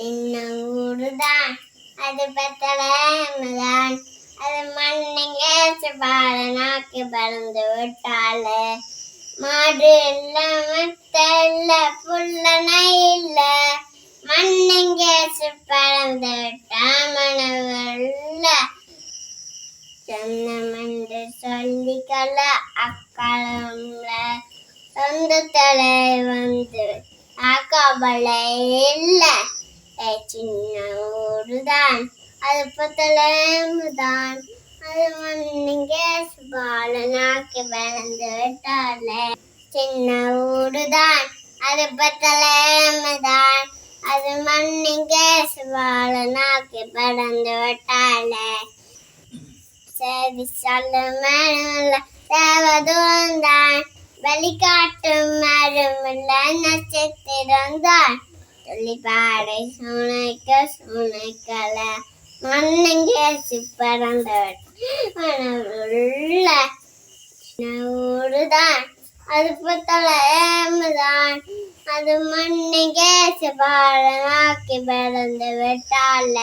சின்ன ஊருதான் அது பெத்தலதான் அது மண்ணுங்க நாக்கு பறந்து விட்டாளே. மாடு இல்ல மத்த இல்ல புல்லனை இல்ல. மண்ணுங்க பறந்து விட்டா மனவல்ல சொன்னமென்று சொல்லிக்கல அக்களம்ல தலை வந்து அக்கபலை இல்லை. சின்ன ஊருதான் அது புத்தலமுதான் அது மண்ணுங்க பாலனாக்கி வளர்ந்து விட்டாலே சின்ன ஊருதான் அது புத்தலமுதான் அது மண்ணுங்க பாலனாக்கி பறந்து விட்டாலே சரி சொல்ல மேல தேவதும் தான் வழிகாட்டும் மரமில்ல நட்சத்திரம்தான் துளிப்பாடை சுனைக்க சுனைக்கல. மண்ணங்கேசி பறந்தவன் மனமுள்ள ஊருதான் அது பத்தல புத்தலமுதான் அது மண்ணுங்க சிபாலனாக்கி பறந்து விட்டால.